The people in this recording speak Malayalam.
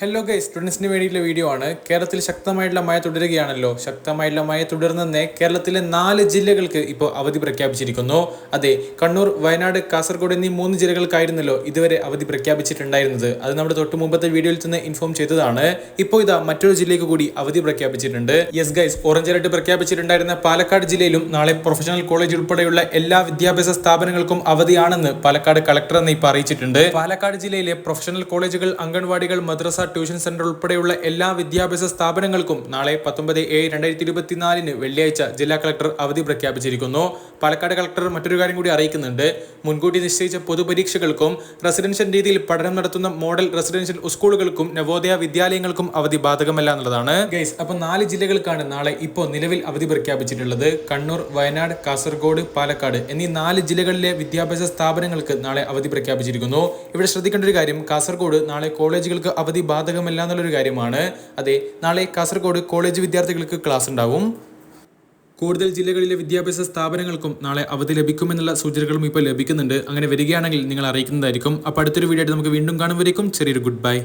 ഹലോ ഗൈസ് സ്റ്റുഡൻസിന് വേണ്ടിയിട്ടുള്ള വീഡിയോ ആണ്. കേരളത്തിൽ ശക്തമായിട്ടുള്ള മഴ തുടരുകയാണല്ലോ. ശക്തമായിട്ടുള്ള മഴ തുടർന്നെ കേരളത്തിലെ നാല് ജില്ലകൾക്ക് ഇപ്പോൾ അവധി പ്രഖ്യാപിച്ചിരിക്കുന്നു. അതെ കണ്ണൂർ വയനാട് കാസർഗോഡ് എന്നീ മൂന്ന് ജില്ലകൾക്കായിരുന്നല്ലോ ഇതുവരെ അവധി പ്രഖ്യാപിച്ചിട്ടുണ്ടായിരുന്നത്. അത് നമ്മുടെ തൊട്ട് മുമ്പത്തെ വീഡിയോയിൽ തന്നെ ഇൻഫോം ചെയ്തതാണ്. ഇപ്പോൾ ഇതാ മറ്റൊരു ജില്ലയ്ക്ക് കൂടി അവധി പ്രഖ്യാപിച്ചിട്ടുണ്ട്. യെസ് ഗൈസ് ഓറഞ്ച് അലർട്ട് പ്രഖ്യാപിച്ചിട്ടുണ്ടായിരുന്ന പാലക്കാട് ജില്ലയിലും നാളെ പ്രൊഫഷണൽ കോളേജ് ഉൾപ്പെടെയുള്ള എല്ലാ വിദ്യാഭ്യാസ സ്ഥാപനങ്ങൾക്കും അവധിയാണെന്ന് പാലക്കാട് കളക്ടർ എന്ന് ഇപ്പോൾ അറിയിച്ചിട്ടുണ്ട്. പാലക്കാട് ജില്ലയിലെ പ്രൊഫഷണൽ കോളേജുകൾ അംഗൻവാടികൾ മദ്രസ ട്യൂഷൻ സെന്റർ ഉൾപ്പെടെയുള്ള എല്ലാ വിദ്യാഭ്യാസ സ്ഥാപനങ്ങൾക്കും നാളെ പത്തൊമ്പത് ഏഴ് രണ്ടായിരത്തി ഇരുപത്തിനാലിന് വെള്ളിയാഴ്ച ജില്ലാ കളക്ടർ അവധി പ്രഖ്യാപിച്ചിരിക്കുന്നു. പാലക്കാട് കളക്ടർ മറ്റൊരു കാര്യം കൂടി അറിയിക്കുന്നുണ്ട്. മുൻകൂട്ടി നിശ്ചയിച്ച പൊതുപരീക്ഷകൾക്കും റെസിഡൻഷ്യൽ രീതിയിൽ പഠനം നടത്തുന്ന മോഡൽ റെസിഡൻഷ്യൽ സ്കൂളുകൾക്കും നവോദയ വിദ്യാലയങ്ങൾക്കും അവധി ബാധകമല്ല എന്നുള്ളതാണ്. ഗൈസ് അപ്പൊ നാല് ജില്ലകൾക്കാണ് നാളെ ഇപ്പോൾ നിലവിൽ അവധി പ്രഖ്യാപിച്ചിട്ടുള്ളത്. കണ്ണൂർ വയനാട് കാസർഗോഡ് പാലക്കാട് എന്നീ നാല് ജില്ലകളിലെ വിദ്യാഭ്യാസ സ്ഥാപനങ്ങൾക്ക് നാളെ അവധി പ്രഖ്യാപിച്ചിരിക്കുന്നു. ഇവിടെ ശ്രദ്ധിക്കേണ്ട ഒരു കാര്യം കാസർഗോഡ് നാളെ കോളേജുകൾക്ക് അവധി ബാധകമല്ല എന്നുള്ളൊരു കാര്യമാണ്. അതെ നാളെ കാസർഗോഡ് കോളേജ് വിദ്യാർത്ഥികൾക്ക് ക്ലാസ് ഉണ്ടാവും. കൂടുതൽ ജില്ലകളിലെ വിദ്യാഭ്യാസ സ്ഥാപനങ്ങൾക്കും നാളെ അവധി ലഭിക്കുമെന്നുള്ള സൂചനകളും ഇപ്പോൾ ലഭിക്കുന്നുണ്ട്. അങ്ങനെ വരികയാണെങ്കിൽ നിങ്ങൾ അറിയിക്കുന്നതായിരിക്കും. അപ്പോൾ അടുത്തൊരു വീഡിയോ ആയിട്ട് നമുക്ക് വീണ്ടും കാണുമ്പോഴേക്കും ചെറിയൊരു ഗുഡ് ബൈ.